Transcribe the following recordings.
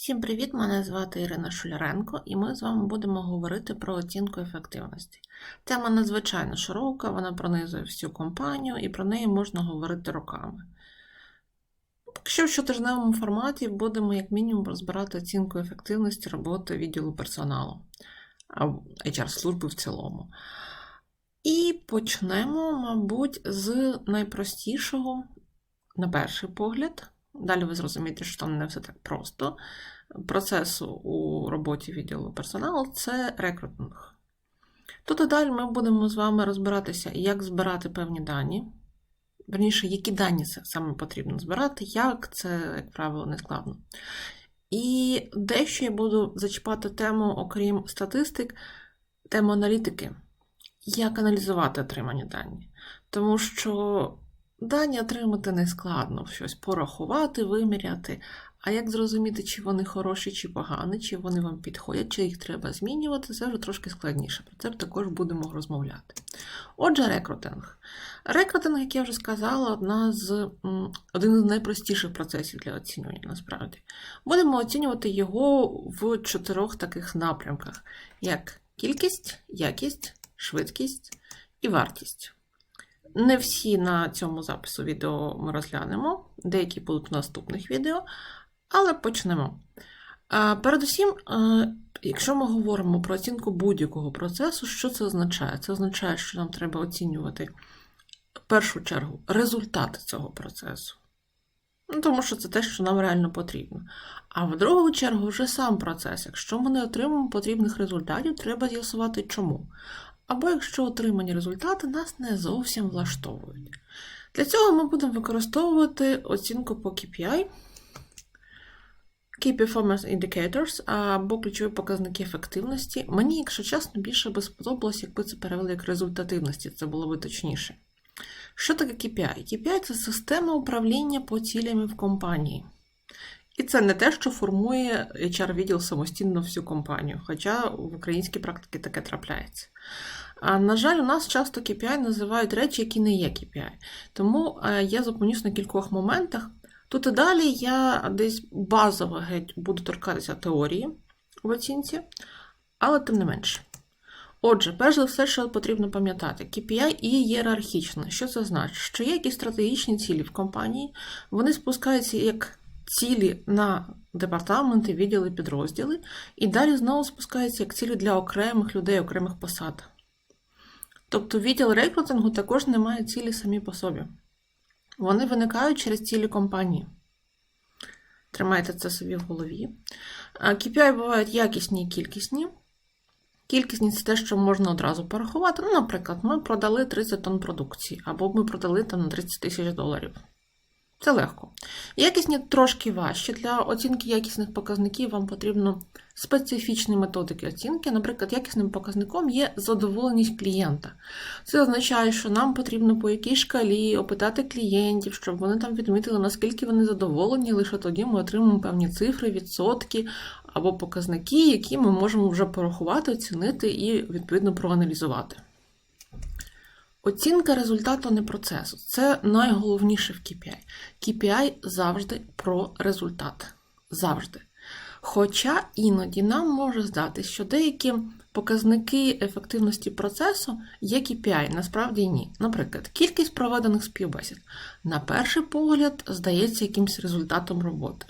Всім привіт! Мене звати Ірина Шуляренко, і ми з вами будемо говорити про оцінку ефективності. Тема надзвичайно широка, вона пронизує всю компанію і про неї можна говорити роками. Якщо в щотижневому форматі будемо, як мінімум, розбирати оцінку ефективності роботи відділу персоналу HR-служби в цілому. І почнемо, мабуть, з найпростішого, на перший погляд. Далі ви зрозумієте, що там не все так просто. Процесу у роботі відділу персоналу це рекрутинг. Тут і далі ми будемо з вами розбиратися, як збирати певні дані. Верніше, які дані саме потрібно збирати, як це, як правило, не складно. І дещо я буду зачіпати тему, окрім статистик, тему аналітики, як аналізувати отримані дані. Тому що Дані отримати не складно, щось порахувати, виміряти. А як зрозуміти, чи вони хороші, чи погані, чи вони вам підходять, чи їх треба змінювати, це вже трошки складніше. Про це також будемо розмовляти. Отже, рекрутинг. Рекрутинг, як я вже сказала, одна з, один з найпростіших процесів для оцінювання, насправді. Будемо оцінювати його в чотирьох таких напрямках: як кількість, якість, швидкість і вартість. Не всі на цьому запису відео ми розглянемо, деякі будуть в наступних відео, але почнемо. Передусім, якщо ми говоримо про оцінку будь-якого процесу, що це означає? Це означає, що нам треба оцінювати в першу чергу результати цього процесу. Ну, Тому що це те, що нам реально потрібно. А в другу чергу вже сам процес. Якщо ми не отримуємо потрібних результатів, треба з'ясувати чому або якщо отримані результати нас не зовсім влаштовують. Для цього ми будемо використовувати оцінку по KPI, Key Performance Indicators або ключові показники ефективності. Мені, якщо чесно, більше би сподобалось, якби це перевели як результативності, це було би точніше. Що таке KPI? KPI це система управління по цілям в компанії. І це не те, що формує HR-відділ самостійно всю компанію, хоча в українській практиці таке трапляється. А, На жаль, у нас часто KPI називають речі, які не є KPI. Тому е, я зупинюсь на кількох моментах. Тут і далі я десь базово геть буду торкатися теорії в оцінці, але тим не менше. Отже, перш за все, що потрібно пам'ятати, KPI ієрархічно. Що це значить? Що є якісь стратегічні цілі в компанії, вони спускаються як цілі на департаменти, відділи, підрозділи, і далі знову спускаються як цілі для окремих людей, окремих посад. Тобто відділ рекрутингу також не має цілі самі по собі. Вони виникають через цілі компанії. Тримайте це собі в голові. KPI бувають якісні і кількісні. Кількісні це те, що можна одразу порахувати. Ну, наприклад, ми продали 30 тонн продукції, або ми продали там на 30 тисяч доларів. Це легко. Якісні трошки важче. Для оцінки якісних показників вам потрібно специфічні методики оцінки. Наприклад, якісним показником є задоволеність клієнта. Це означає, що нам потрібно по якій шкалі опитати клієнтів, щоб вони там відмітили, наскільки вони задоволені, лише тоді ми отримаємо певні цифри, відсотки або показники, які ми можемо вже порахувати, оцінити і відповідно проаналізувати. Оцінка результату не процесу. Це найголовніше в KPI. KPI завжди про результат. Завжди. Хоча іноді нам може здатись, що деякі показники ефективності процесу є KPI, насправді ні. Наприклад, кількість проведених співбесід. На перший погляд, здається якимось результатом роботи.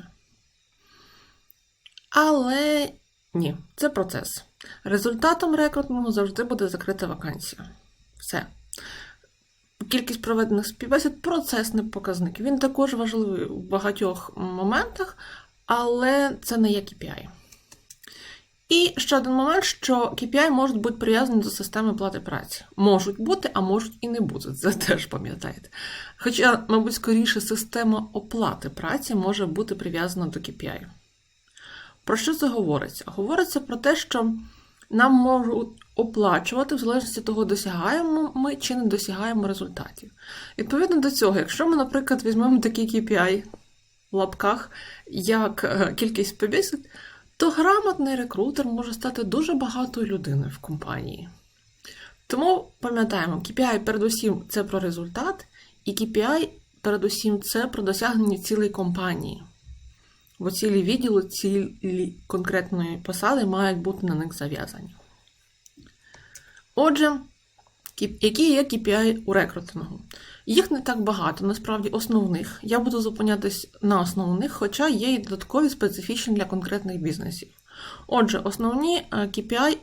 Але ні, це процес. Результатом рекрутингу завжди буде закрита вакансія. Все. Кількість проведених співбесід процесний показник. Він також важливий в багатьох моментах, але це не є KPI. І ще один момент, що KPI можуть бути прив'язані до системи плати праці. Можуть бути, а можуть і не бути. Це теж пам'ятаєте. Хоча, мабуть, скоріше, система оплати праці може бути прив'язана до KPI. Про що це говориться? Говориться про те, що нам можуть оплачувати в залежності того, досягаємо ми чи не досягаємо результатів. Відповідно до цього, якщо ми, наприклад, візьмемо такий KPI в лапках, як е, кількість побісід, то грамотний рекрутер може стати дуже багатою людиною в компанії. Тому пам'ятаємо, KPI передусім це про результат, і KPI передусім це про досягнення цілей компанії. Бо цілі відділи, цілі конкретної посади мають бути на них зав'язані. Отже, які є KPI у рекрутингу? Їх не так багато, насправді основних. Я буду зупинятись на основних, хоча є і додаткові специфічні для конкретних бізнесів. Отже, основні е, KPI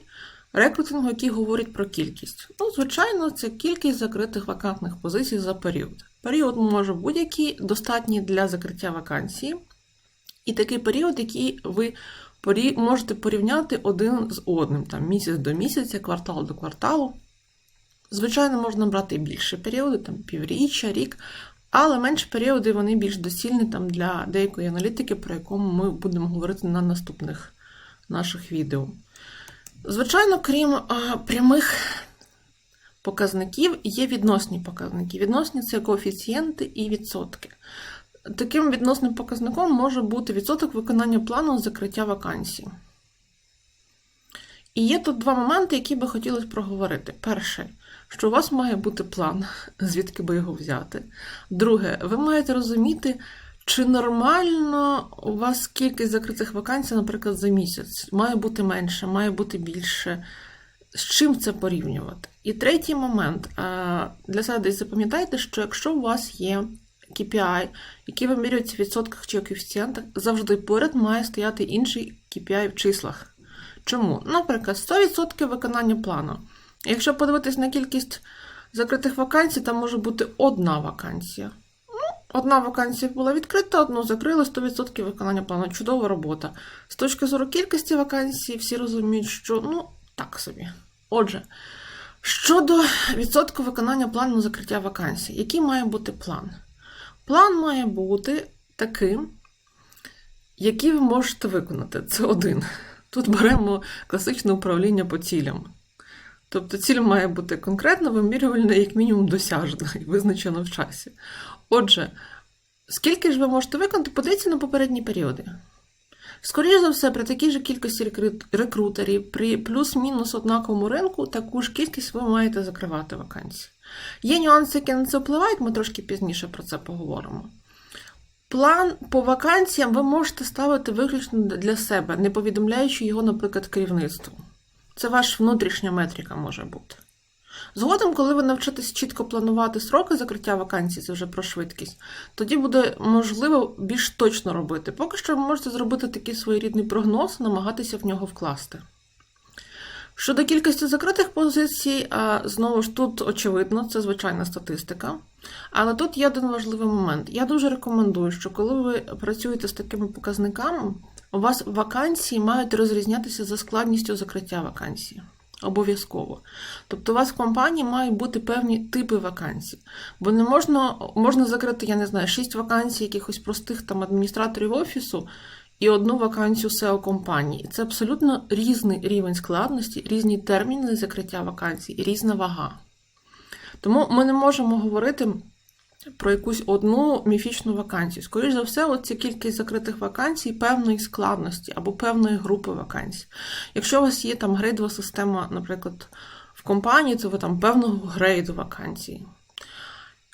рекрутингу, які говорять про кількість. Ну, звичайно, це кількість закритих вакантних позицій за період. Період може будь-який, достатній для закриття вакансії. І такий період, який ви можете порівняти один з одним, там місяць до місяця, квартал до кварталу. Звичайно, можна брати і більше періоди, там півріччя, рік, але менші періоди вони більш доцільні там для деякої аналітики, про яку ми будемо говорити на наступних наших відео. Звичайно, крім а, прямих показників, є відносні показники. Відносні це коефіцієнти і відсотки. Таким відносним показником може бути відсоток виконання плану закриття вакансій. І є тут два моменти, які би хотілося проговорити. Перше, що у вас має бути план, звідки би його взяти. Друге, ви маєте розуміти, чи нормально у вас кількість закритих вакансій, наприклад, за місяць. Має бути менше, має бути більше. З чим це порівнювати? І третій момент. Для себе десь запам'ятайте, що якщо у вас є KPI, який вимірюється в відсотках чи коефіцієнтах, завжди поряд має стояти інший KPI в числах. Чому? Наприклад, 100% виконання плану. Якщо подивитись на кількість закритих вакансій, там може бути одна вакансія. Ну, одна вакансія була відкрита, одну закрили, 100% виконання плану. Чудова робота. З точки зору кількості вакансій, всі розуміють, що ну, так собі. Отже, щодо відсотку виконання плану закриття вакансій, який має бути план? План має бути таким, який ви можете виконати. Це один. Тут беремо класичне управління по цілям. Тобто ціль має бути конкретно вимірювальна, як мінімум досяжна і визначена в часі. Отже, скільки ж ви можете виконати, подивіться на попередні періоди. Скоріше за все, при такій же кількості рекрутерів, при плюс-мінус однаковому ринку, таку ж кількість ви маєте закривати вакансії. Є нюанси, які на це впливають, ми трошки пізніше про це поговоримо. План по вакансіям ви можете ставити виключно для себе, не повідомляючи його, наприклад, керівництву. Це ваша внутрішня метрика може бути. Згодом, коли ви навчитесь чітко планувати сроки закриття вакансій, це вже про швидкість, тоді буде можливо більш точно робити. Поки що ви можете зробити такий своєрідний прогноз, намагатися в нього вкласти. Щодо кількості закритих позицій, знову ж тут очевидно, це звичайна статистика. Але тут є один важливий момент. Я дуже рекомендую, що коли ви працюєте з такими показниками, у вас вакансії мають розрізнятися за складністю закриття вакансії. Обов'язково. Тобто у вас в компанії мають бути певні типи вакансій. Бо не можна, можна закрити, я не знаю, 6 вакансій якихось простих там адміністраторів офісу і одну вакансію SEO компанії. Це абсолютно різний рівень складності, різні терміни закриття вакансій різна вага. Тому ми не можемо говорити про якусь одну міфічну вакансію. Скоріше за все, от ця кількість закритих вакансій певної складності або певної групи вакансій. Якщо у вас є там грейдова система, наприклад, в компанії, то ви там певного грейду вакансій.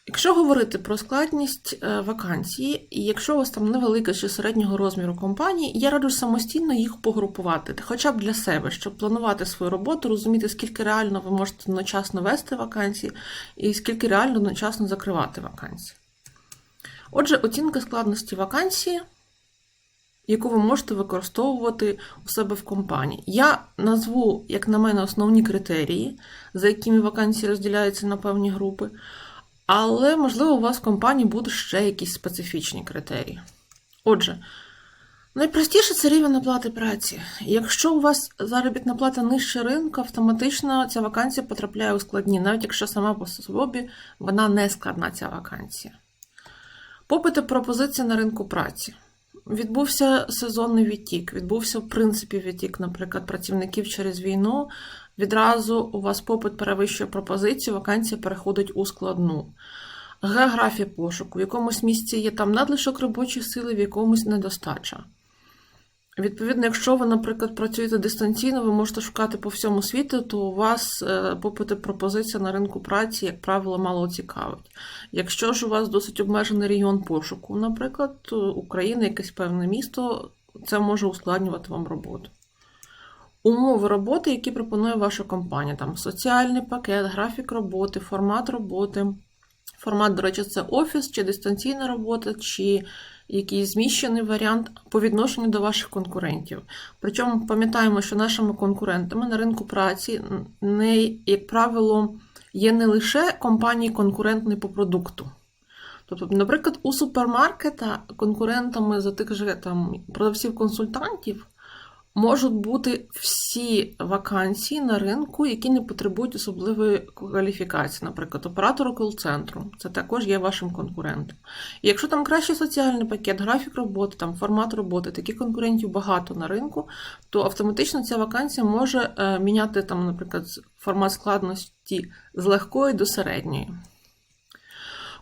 Якщо говорити про складність е, вакансії, і якщо у вас там невелика чи середнього розміру компанії, я раджу самостійно їх погрупувати, хоча б для себе, щоб планувати свою роботу, розуміти, скільки реально ви можете одночасно вести вакансії, і скільки реально одночасно закривати вакансії. Отже, оцінка складності вакансії, яку ви можете використовувати у себе в компанії. Я назву, як на мене, основні критерії, за якими вакансії розділяються на певні групи. Але, можливо, у вас в компанії будуть ще якісь специфічні критерії. Отже, найпростіше це рівень оплати праці. Якщо у вас заробітна плата нижче ринку, автоматично ця вакансія потрапляє у складні, навіть якщо сама по собі вона не складна, ця вакансія. Попит і пропозиція на ринку праці. Відбувся сезонний відтік, відбувся, в принципі, відтік, наприклад, працівників через війну. Відразу у вас попит перевищує пропозицію, вакансія переходить у складну. Географія пошуку. В якомусь місці є там надлишок робочої сили, в якомусь недостача. Відповідно, якщо ви, наприклад, працюєте дистанційно, ви можете шукати по всьому світу, то у вас е, попит і пропозиція на ринку праці, як правило, мало цікавить. Якщо ж у вас досить обмежений регіон пошуку, наприклад, Україна, якесь певне місто, це може ускладнювати вам роботу. Умови роботи, які пропонує ваша компанія, там соціальний пакет, графік роботи, формат роботи. Формат, до речі, це офіс чи дистанційна робота, чи якийсь зміщений варіант по відношенню до ваших конкурентів. Причому пам'ятаємо, що нашими конкурентами на ринку праці не, як правило, є не лише компанії конкурентні по продукту. Тобто, наприклад, у супермаркета конкурентами за тих же там продавців-консультантів можуть бути всі вакансії на ринку, які не потребують особливої кваліфікації, наприклад, оператору кол-центру. Це також є вашим конкурентом. І якщо там кращий соціальний пакет, графік роботи, там формат роботи, таких конкурентів багато на ринку, то автоматично ця вакансія може е, міняти там, наприклад, формат складності з легкої до середньої.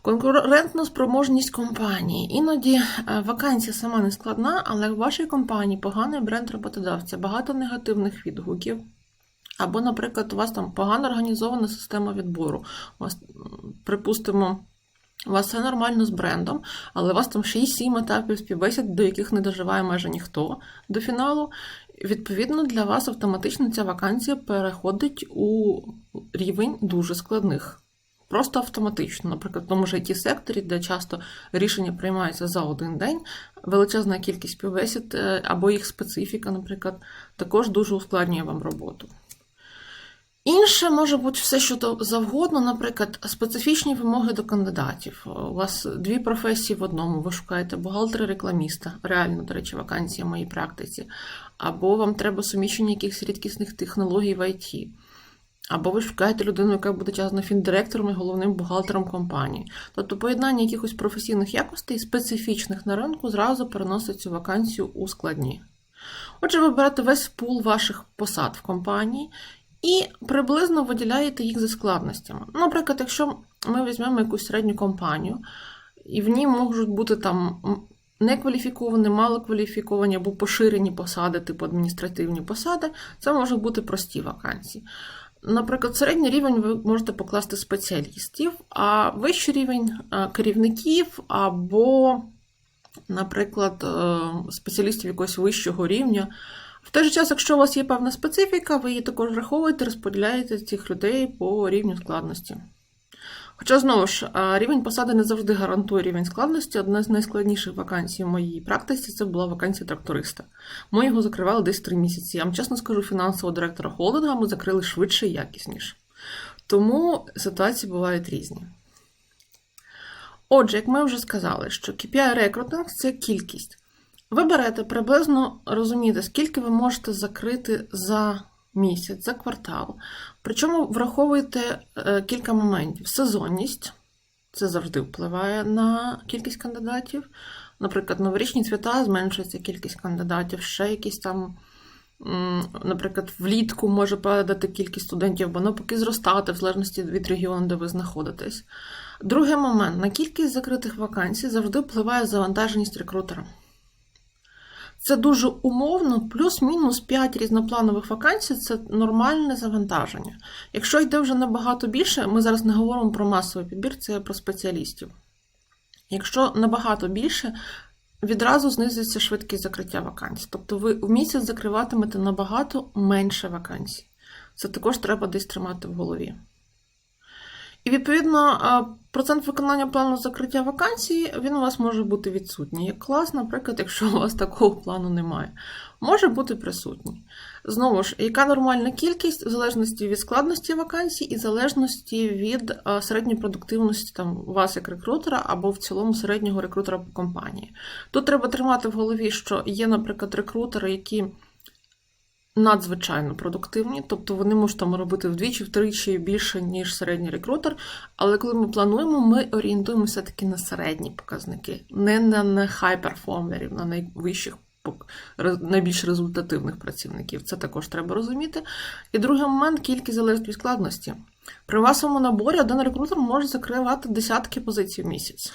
Конкурентна спроможність компанії. Іноді е, вакансія сама не складна, але в вашій компанії поганий бренд роботодавця, багато негативних відгуків. Або, наприклад, у вас там погано організована система відбору. У вас, припустимо, у вас все нормально з брендом, але у вас там 6-7 етапів співбесід, до яких не доживає майже ніхто до фіналу. Відповідно, для вас автоматично ця вакансія переходить у рівень дуже складних. Просто автоматично, наприклад, в тому ж it секторі, де часто рішення приймаються за один день, величезна кількість співбесід е, або їх специфіка, наприклад, також дуже ускладнює вам роботу. Інше може бути все, що завгодно, наприклад, специфічні вимоги до кандидатів. У вас дві професії в одному, ви шукаєте бухгалтера-рекламіста, реально, до речі, вакансія в моїй практиці, або вам треба суміщення якихось рідкісних технологій в ІТ. Або ви шукаєте людину, яка буде часно фіндиректором і головним бухгалтером компанії. Тобто поєднання якихось професійних якостей, специфічних на ринку, зразу переносить цю вакансію у складні. Отже, ви берете весь пул ваших посад в компанії і приблизно виділяєте їх за складностями. Наприклад, якщо ми візьмемо якусь середню компанію, і в ній можуть бути там некваліфіковані, малокваліфіковані або поширені посади, типу адміністративні посади, це можуть бути прості вакансії. Наприклад, середній рівень ви можете покласти спеціалістів, а вищий рівень керівників або, наприклад, е, спеціалістів якогось вищого рівня. В той же час, якщо у вас є певна специфіка, ви її також враховуєте, розподіляєте цих людей по рівню складності. Хоча, знову ж, рівень посади не завжди гарантує рівень складності. Одна з найскладніших вакансій в моїй практиці це була вакансія тракториста. Ми його закривали десь три місяці. Я вам чесно скажу, фінансового директора холдинга ми закрили швидше і якісніше. Тому ситуації бувають різні. Отже, як ми вже сказали, що KPI рекрутинг це кількість. Ви берете приблизно розумієте, скільки ви можете закрити за місяць, за квартал. Причому враховуйте е, кілька моментів. Сезонність це завжди впливає на кількість кандидатів. Наприклад, новорічні свята зменшується кількість кандидатів, ще якісь там. Наприклад, влітку може падати кількість студентів, або навпаки зростати в залежності від регіону, де ви знаходитесь. Другий момент: на кількість закритих вакансій завжди впливає завантаженість рекрутера. Це дуже умовно, плюс-мінус 5 різнопланових вакансій це нормальне завантаження. Якщо йде вже набагато більше, ми зараз не говоримо про масовий підбір, це про спеціалістів. Якщо набагато більше, відразу знизиться швидкість закриття вакансій. Тобто ви в місяць закриватимете набагато менше вакансій. Це також треба десь тримати в голові. І, відповідно, процент виконання плану закриття вакансій, він у вас може бути відсутній. Як клас, наприклад, якщо у вас такого плану немає, може бути присутній. Знову ж, яка нормальна кількість, в залежності від складності вакансій і в залежності від середньої продуктивності там, вас як рекрутера або в цілому середнього рекрутера по компанії. Тут треба тримати в голові, що є, наприклад, рекрутери, які надзвичайно продуктивні, тобто вони можуть там робити вдвічі-втричі більше, ніж середній рекрутер. Але коли ми плануємо, ми орієнтуємося таки на середні показники, не на хай-перформерів, на найвищих. Найбільш результативних працівників. Це також треба розуміти. І другий момент кількість залежить від складності. При масовому наборі один рекрутер може закривати десятки позицій в місяць.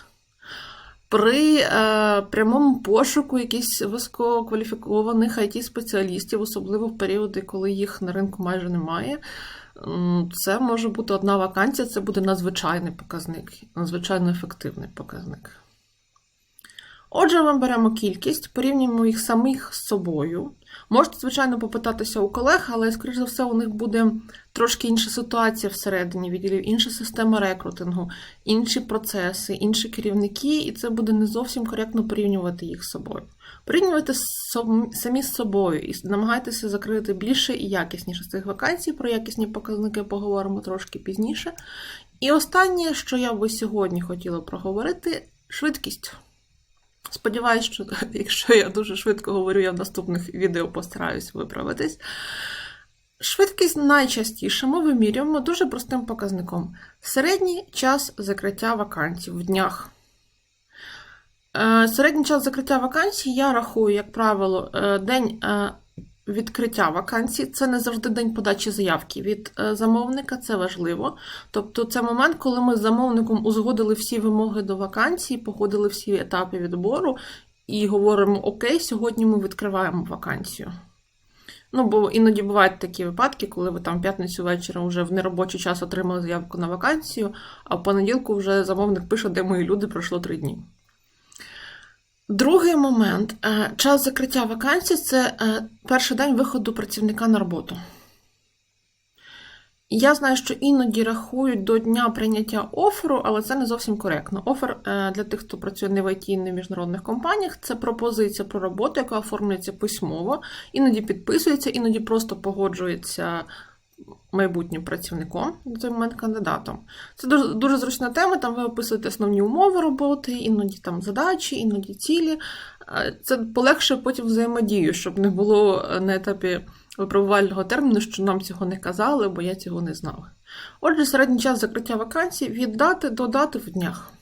При е, прямому пошуку якихось висококваліфікованих it спеціалістів особливо в періоди, коли їх на ринку майже немає, це може бути одна вакансія, це буде надзвичайний показник, надзвичайно ефективний показник. Отже, ми беремо кількість, порівнюємо їх самих з собою. Можете, звичайно, попитатися у колег, але, скоріш за все, у них буде трошки інша ситуація всередині відділів, інша система рекрутингу, інші процеси, інші керівники, і це буде не зовсім коректно порівнювати їх з собою. Порівнювати самі з собою і намагайтеся закрити більше і якісніше з цих вакансій. Про якісні показники поговоримо трошки пізніше. І останнє, що я би сьогодні хотіла проговорити, швидкість. Сподіваюсь, що якщо я дуже швидко говорю, я в наступних відео постараюсь виправитись. Швидкість найчастіше ми вимірюємо дуже простим показником: середній час закриття вакансій в днях. Е, Середній час закриття вакансій я рахую, як правило, е, день е, відкриття вакансій. Це не завжди день подачі заявки від е, замовника, це важливо. Тобто це момент, коли ми з замовником узгодили всі вимоги до вакансії, походили всі етапи відбору і говоримо: Окей, сьогодні ми відкриваємо вакансію. Ну, бо іноді бувають такі випадки, коли ви там п'ятницю ввечері вже в неробочий час отримали заявку на вакансію, а в понеділку вже замовник пише, де мої люди пройшло три дні. Другий момент. Е, Час закриття вакансій це е, перший день виходу працівника на роботу. Я знаю, що іноді рахують до дня прийняття оферу, але це не зовсім коректно. Офер е, для тих, хто працює не в IT, і не в міжнародних компаніях, це пропозиція про роботу, яка оформлюється письмово, іноді підписується, іноді просто погоджується майбутнім працівником на той момент кандидатом. Це дуже, дуже зручна тема. Там ви описуєте основні умови роботи, іноді там задачі, іноді цілі. Е, Це полегшує потім взаємодію, щоб не було е, на етапі випробувального терміну, що нам цього не казали, бо я цього не знав. Отже, середній час закриття вакансій від дати до дати в днях.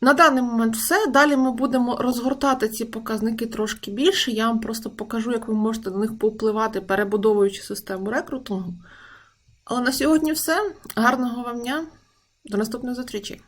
На даний момент все. Далі ми будемо розгортати ці показники трошки більше. Я вам просто покажу, як ви можете на них повпливати, перебудовуючи систему рекрутингу. Але на сьогодні все. Гарного вам дня. До наступної зустрічі!